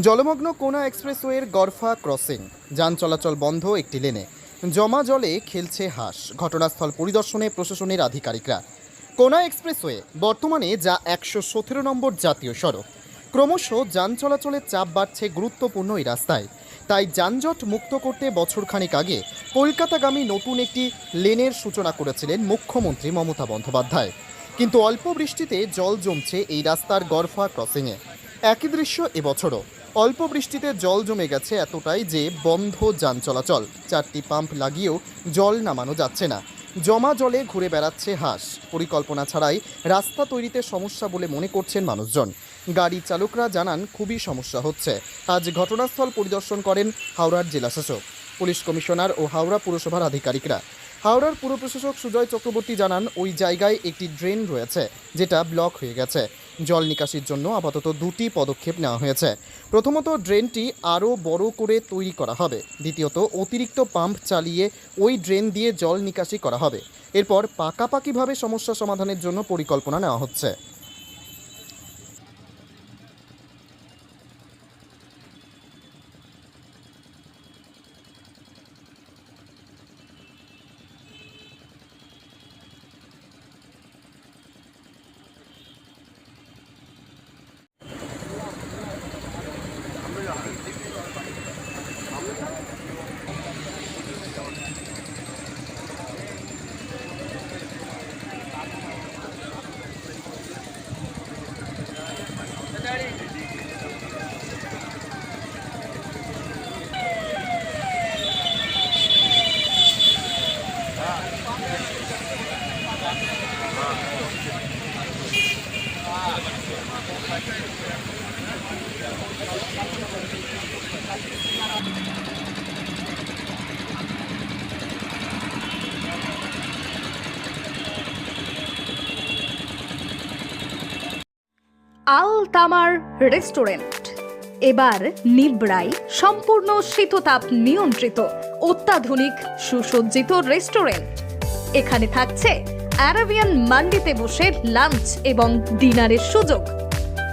জলমগ্ন কোনা এক্সপ্রেসওয়ের গরফা ক্রসিং। যান চলাচল বন্ধ একটি লেনে। জমা জলে খেলছে হাঁস। ঘটনাস্থল পরিদর্শনে প্রশাসনের আধিকারিকরা। কোনা এক্সপ্রেসওয়ে বর্তমানে যা একশো সতেরো নম্বর জাতীয় সড়ক। ক্রমশ যান চলাচলের চাপ বাড়ছে গুরুত্বপূর্ণ এই রাস্তায়। তাই যানজট মুক্ত করতে বছরখানেক আগে কলকাতাগামী নতুন একটি লেনের সূচনা করেছিলেন মুখ্যমন্ত্রী মমতা বন্দ্যোপাধ্যায়। কিন্তু অল্প বৃষ্টিতে জল জমছে এই রাস্তার গরফা ক্রসিংয়ে। একই দৃশ্য এবছরও অল্প বৃষ্টিতে জল জমে গেছে এতটাই যে বন্ধ যান চলাচল। চারটি পাম্প লাগিয়েও জল নামানো যাচ্ছে না। জমা জলে ঘুরে বেড়াচ্ছে হাঁস। পরিকল্পনা ছাড়াই রাস্তা তৈরিতে সমস্যা বলে মনে করছেন মানুষজন। গাড়ি চালকরা জানান, খুবই সমস্যা হচ্ছে। আজ ঘটনাস্থল পরিদর্শন করেন হাওড়ার জেলাশাসক পুলিশ কমিশনার ও হাওড়া পুরসভার আধিকারিকরা। হাওড়ার পুর প্রশাসক সুজয় চক্রবর্তী জানান, ওই জায়গায় একটি ড্রেন রয়েছে, যেটা ব্লক হয়ে গেছে। জল নিকাশির জন্য আপাতত দুটি পদক্ষেপ নেওয়া হয়েছে। প্রথমত, ড্রেনটি আরও বড় করে তৈরি করা হবে। দ্বিতীয়ত, অতিরিক্ত পাম্প চালিয়ে ওই ড্রেন দিয়ে জল নিকাশি করা হবে। এরপর পাকাপাকিভাবে সমস্যা সমাধানের জন্য পরিকল্পনা নেওয়া হচ্ছে। আল তামার রেস্টুরেন্ট। এবার নিবড়াই সম্পূর্ণ শীততাপ নিয়ন্ত্রিত, অত্যাধুনিক, সুসজ্জিত রেস্টুরেন্ট। এখানে থাকছে অ্যারাবিয়ান মান্ডিতে বসে লাঞ্চ এবং ডিনারের সুযোগ।